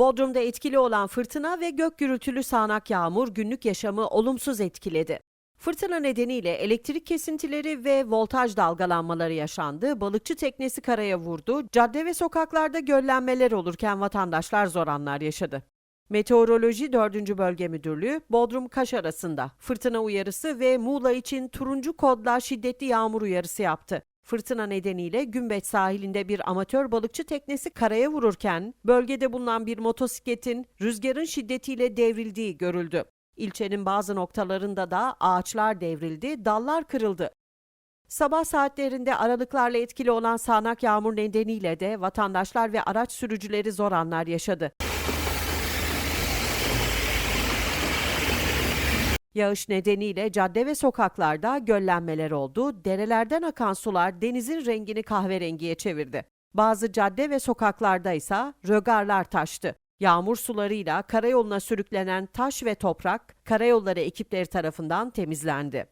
Bodrum'da etkili olan fırtına ve gök gürültülü sağanak yağmur günlük yaşamı olumsuz etkiledi. Fırtına nedeniyle elektrik kesintileri ve voltaj dalgalanmaları yaşandı. Balıkçı teknesi karaya vurdu. Cadde ve sokaklarda göllenmeler olurken vatandaşlar zor anlar yaşadı. Meteoroloji 4. Bölge Müdürlüğü Bodrum Kaş arasında fırtına uyarısı ve Muğla için turuncu kodla şiddetli yağmur uyarısı yaptı. Fırtına nedeniyle Gümbet sahilinde bir amatör balıkçı teknesi karaya vururken bölgede bulunan bir motosikletin rüzgarın şiddetiyle devrildiği görüldü. İlçenin bazı noktalarında da ağaçlar devrildi, dallar kırıldı. Sabah saatlerinde aralıklarla etkili olan sağanak yağmur nedeniyle de vatandaşlar ve araç sürücüleri zor anlar yaşadı. Yağış nedeniyle cadde ve sokaklarda göllenmeler oldu. Derelerden akan sular denizin rengini kahverengiye çevirdi. Bazı cadde ve sokaklarda ise rögarlar taştı. Yağmur sularıyla karayoluna sürüklenen taş ve toprak karayolları ekipleri tarafından temizlendi.